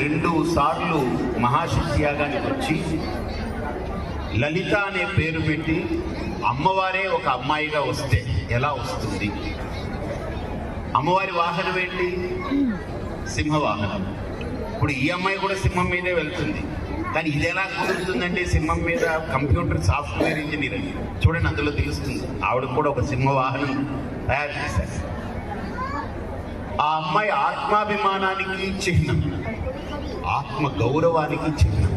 రెండు సార్లు మహాశిష్యాగానికి వచ్చి లలిత అనే పేరు పెట్టి అమ్మవారే ఒక అమ్మాయిగా వస్తే ఎలా వస్తుంది? అమ్మవారి వాహనం ఏంటి? సింహ వాహనం ఇప్పుడు ఈ అమ్మాయి కూడా సింహం మీదే వెళ్తుంది. కానీ ఇది ఎలా కుదురుతుందండి సింహం మీద కంప్యూటర్ సాఫ్ట్వేర్ ఇంజనీర్ చూడండి అందులో తెలుస్తుంది. ఆవిడ కూడా ఒక సింహ వాహనం తయారు చేశారు. ఆ అమ్మాయి ఆత్మాభిమానానికి చిహ్నం. ఆత్మ గౌరవానికి చిహ్నం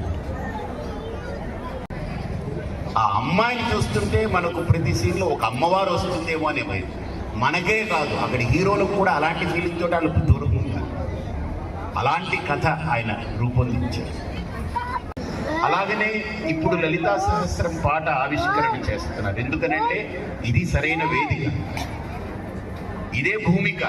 ఆ అమ్మాయిని చూస్తుంటే మనకు ప్రతి సీన్లో ఒక అమ్మవారు వస్తుందేమో అనే భయం. మనకే కాదు అక్కడ హీరోలకు కూడా అలాంటి ఫీలింగ్ తోటి వాళ్ళు దూరం ఉంటారు. అలాంటి కథ ఆయన రూపొందించారు. అలాగనే ఇప్పుడు లలితా సహస్రం పాట ఆవిష్కరణ చేస్తున్నారు. ఎందుకనంటే ఇది సరైన వేదిక. ఇదే భూమిక.